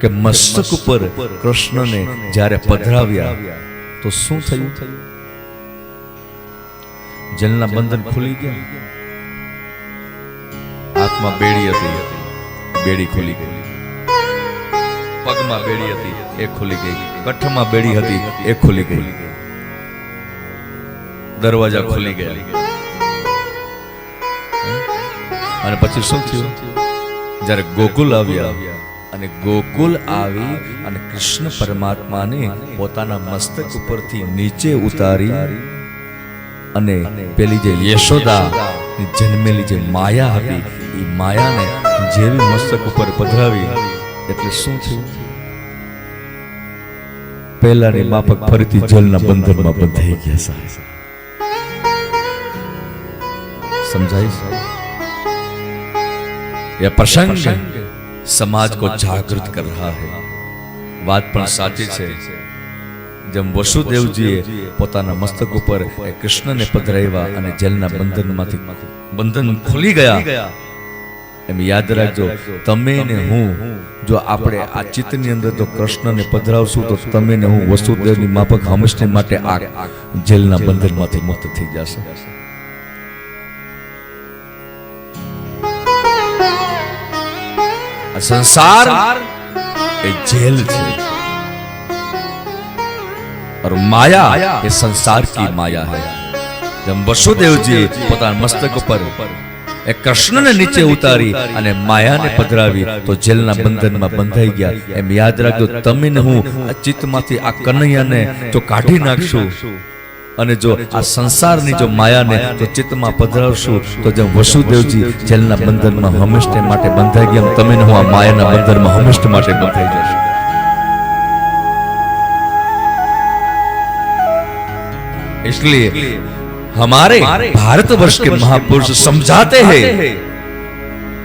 કે મસ્તક ઉપર કૃષ્ણને જ્યારે પધરાવ્યા, તો શું થયું? જલના બંધન ખુલી ગયા. હાથમાં બેડી હતી. બેડી ખુલી ગઈ. પગમાં બેડી હતી, એ ખુલી ગઈ. કઠમાં બેડી હતી, એ ખુલી ગઈ. દરવાજા ખુલી ગયા. અને પછી શું થયું? જ્યારે ગોકુલ આવ્યા અને ગોકુલ આવી અને કૃષ્ણ પરમાત્માને પોતાના મસ્તક ઉપરથી નીચે ઉતારી અને પેલી જે યશોદા જન્મેલી જે માયા હતી, એ માયાને જેવી મસ્તક ઉપર પધરાવી, એટલે શું થયું? પહેલાની માફક ફરીથી જલના બંધનમાં બંધાઈ ગયા સાહેબ. સમજાય એ પ્રસંગ समाज को जागृत कर रहा है વાત પણ સાચી છે જેમ વસુદેવજીએ પોતાના મસ્તક ઉપર એ કૃષ્ણને પધરાવ્યા અને જેલના બંધનમાંથી બંધન ખુલી ગયા એમ યાદ રાખજો તમે ને હું જો આપણે આ ચિત્તની અંદર જો કૃષ્ણને પધરાવશું તો તમે ને હું વસુદેવની માફક હંમેશને માટે આ જેલના બંધનમાંથી મુક્ત થઈ જશે આ સંસાર એ જેલ છે. और माया ये संसार की माया है જેમ વસુદેવ પોતાના મસ્તક ઉપર એ કૃષ્ણને નીચે ઉતારી અને માયાને પધરાવી તો જેલના બંધનમાં બંધાઈ ગયા. એમ યાદ રાખજો તમે હું આ ચિત્તમાંથી આ કનૈયાને જો કાઢી નાખશું. અને જો આ સંસારની જો માયાને જો ચિત્તમાં પધરાવશું તો જેમ વસુદેવજી જેલના બંધનમાં હંમેશને માટે બંધાઈ ગયા એમ તમે ને હું આ માયાના બંધનમાં હંમેશ માટે બંધાઈ જશો इसलिए हमारे भारतवर्ष के महापुरुष समझाते हैं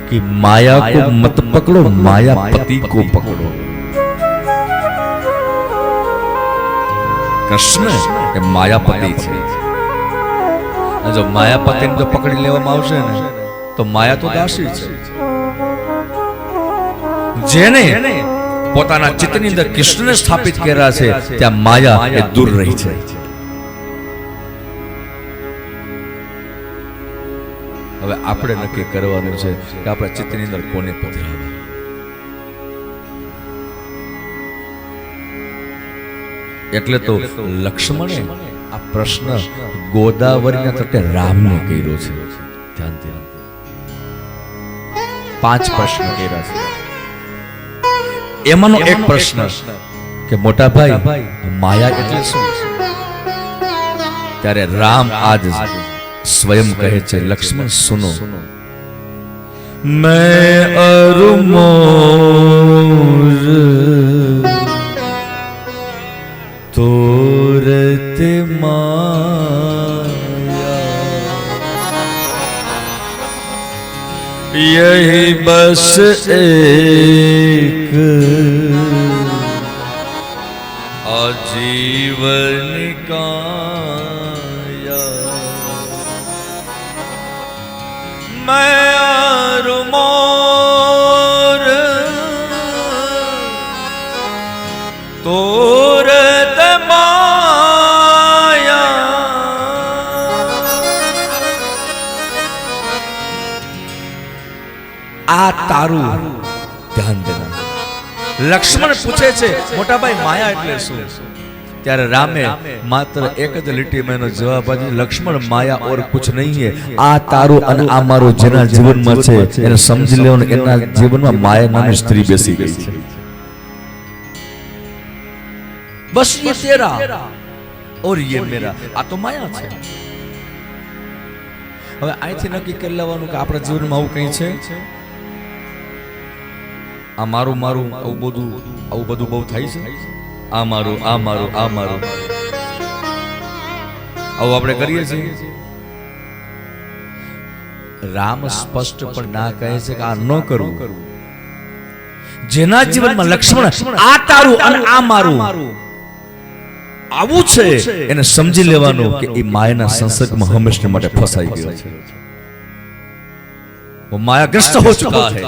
कि माया को मत पकड़ो मायापति को पकड़ो કૃષ્ણ એ માયાપતિ છે. જો માયાપતિને જો પકડી લેવામાં આવશે ને, તો માયા તો દાસી છે. જેને પોતાના ચિત્તની અંદર કૃષ્ણને સ્થાપિત કર્યા છે, ત્યાં માયા એ દૂર રહી છે. હવે આપણે નક્કી કરવાનું છે કે આપણા ચિત્તની અંદર કોને પધરાવવા એટલે તો લક્ષ્મણે આ પ્રશ્ન ગોદાવરીના તટે રામને કર્યો છે. ધ્યાન ધ્યાન. પાંચ પ્રશ્ન કર્યા છે. એમાંનો એક પ્રશ્ન કે મોટા ભાઈ માયા એટલે શું ત્યારે રામ આજ સ્વયં કહે છે લક્ષ્મણ સુનો. મેં અરુમોર यही बस एक आजीवन काया मैं આ તારું ધ્યાન દેના લક્ષ્મણ પૂછે છે મોટાભાઈ માયા એટલે શું? ત્યારે રામે માત્ર એક જ લીટી એનો જવાબ આપ્યો લક્ષ્મણ માયા ઓર કુછ નહીં હે. આ તારું અને આ મારું જેના જીવનમાં છે એને સમજી લેવાનું એના જીવનમાં માયા નામે સ્ત્રી બેસી ગઈ છે. બસ યે તેરા. ઓર યે મેરા. આ તો માયા છે. હવે અહીંથી નક્કી કરી લેવાનું કે આપણા જીવનમાં આવું કંઈ છે? આ મારું મારું આવું બધું આવું બધું બહુ થાય છે? આ મારું આ મારું આ મારું. આવું આપણે કરીએ છીએ? રામ સ્પષ્ટ પણ ના કહે છે કે આ ન કરવું જેના જીવનમાં લક્ષ્મણ, આ તારું અને આ મારું. આવું છે, એને સમજી લેવાનું કે એ માયાના સંસર્ગમાં હંમેશા માટે ફસાઈ ગયો છે. વો માયાગ્રસ્ત હો ચુકા હૈ.